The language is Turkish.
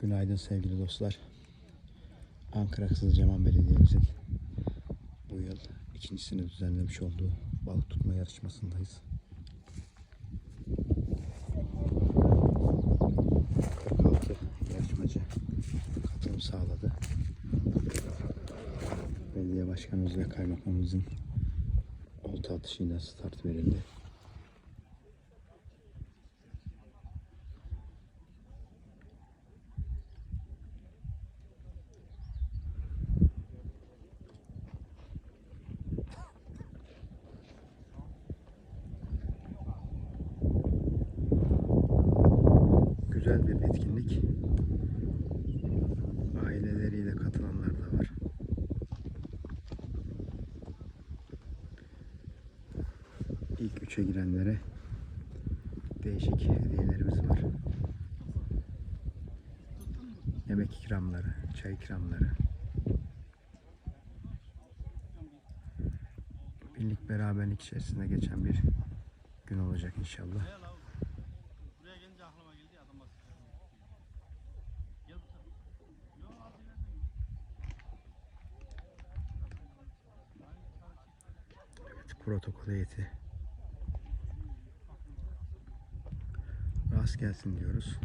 Günaydın sevgili dostlar. Ankara Kızılcahamam Belediye'mizin bu yıl ikincisini düzenlemiş olduğu balık tutma yarışmasındayız. 46 yarışmacı katılım sağladı. Belediye başkanımız ve kaymakamımızın olta atışıyla start verildi. Güzel bir etkinlik. Aileleriyle katılanlar da var. İlk üçe girenlere değişik hediyelerimiz var. Yemek ikramları, çay ikramları. Birlik beraberlik içerisinde geçen bir gün olacak inşallah. Protokol heyeti. Rast gelsin diyoruz.